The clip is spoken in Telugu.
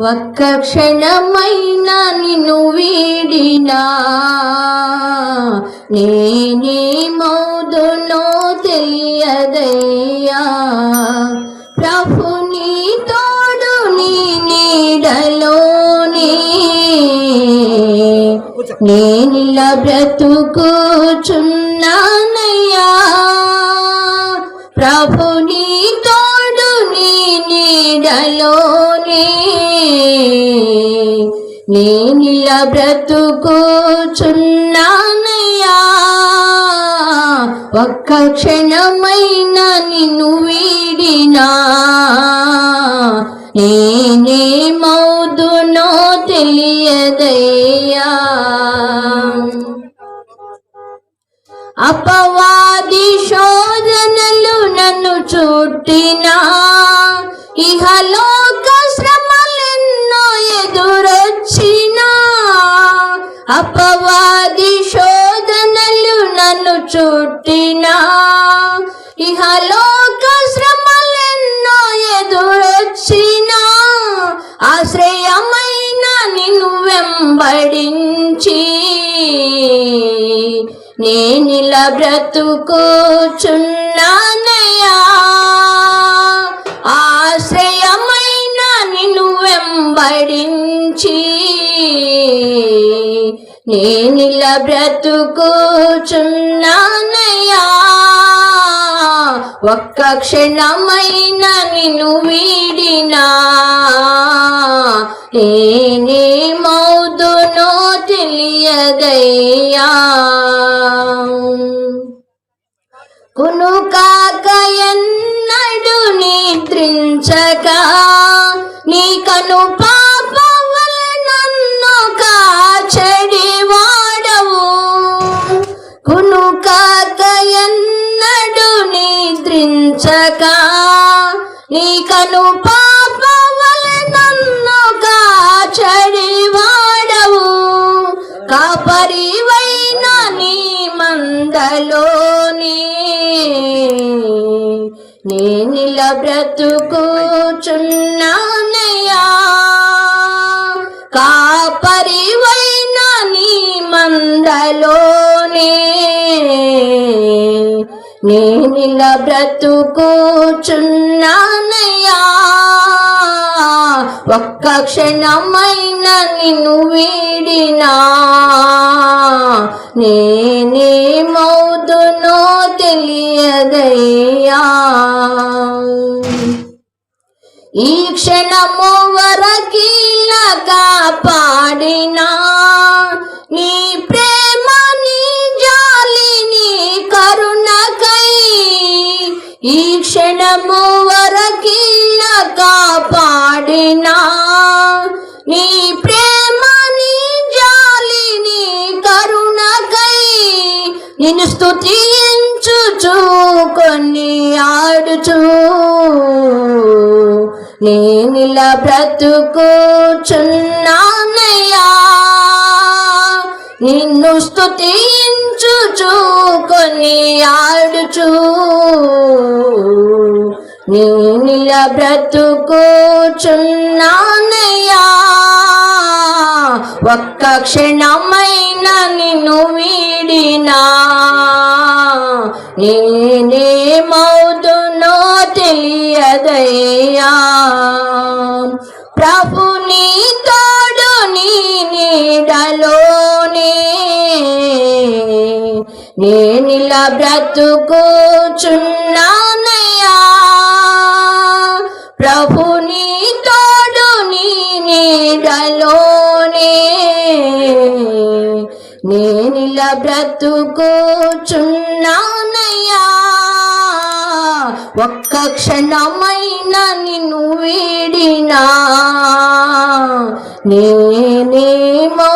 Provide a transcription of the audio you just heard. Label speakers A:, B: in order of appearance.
A: ఒక్క క్షణమైనా నిన్ను వీడినా. నేనే మౌదునో తెలియదయ్యా. ప్రభు నీ తోడు నీ నీడలోనే. నేనిలా బ్రతుకుచున్నాను. నేనిలా బ్రతుకుచున్నానయ్యా. ఒక్క క్షణమైన నిన్ను వీడినా. నేనే మౌదునో తెలియదయ్యా. అపవాది శోధనలు నన్ను చుట్టినా. ఇహలోక ఇహలోక శ్రమలెన్నో ఎదురొచ్చినా ఆశ్రయమైన నిన్ను వెంబడించి. నేనిలా బ్రతుకుచున్నానయ్యా ఆశ్రయమైన నిన్ను వెంబడించి. నేనిలా బ్రతుకుచున్నానయ్యా ఒక్క క్షణమైనా నిన్ను వీడినా. నేనే మౌదునో తెలియదయ్యా. కునుకాక ఎన్నడు నిద్రించక నీ కనుపా నీ కను నన్ను కాచడి వాడవు. కాపరివైన నీ మందలోని నేనిల బ్రతుకుచున్నానయ్యా కాపరివైన నీ మందలో నేనిలా బ్రతుకుచున్నానయ్యా. ఒక్క క్షణమైన నిన్ను వీడినా. నేనే మౌదునో తెలియదయ్యా. ఈ క్షణము వరకీలా కాపాడినా నీ ప్రేమని క్షణము వరకీలా కాపాడినా. నీ ప్రేమ నీ కరుణకై నిన్ను స్తుతించుచు కొన్ని ఆడుచు. నేనిలా బ్రతుకుచున్నానయ్యా. నిన్ను స్తుతించుచు కొన్ని ఆడుచు. నేనిలా బ్రతుకుచున్నానయ్యా. ఒక్క క్షణమైన నిన్ను వీడినా. నేనేమవుతునో తెలియదయ్యా. ప్రభు నీ తోడు నీ నీడలో నేనిలా బ్రతుకుచున్నానయ్యా. ప్రభుని తోడు నీ నీడలోనే. నేనిలా బ్రతుకుచున్నానయ్యా. ఒక్క క్షణమైన నిన్ను వీడినా. నేనేమో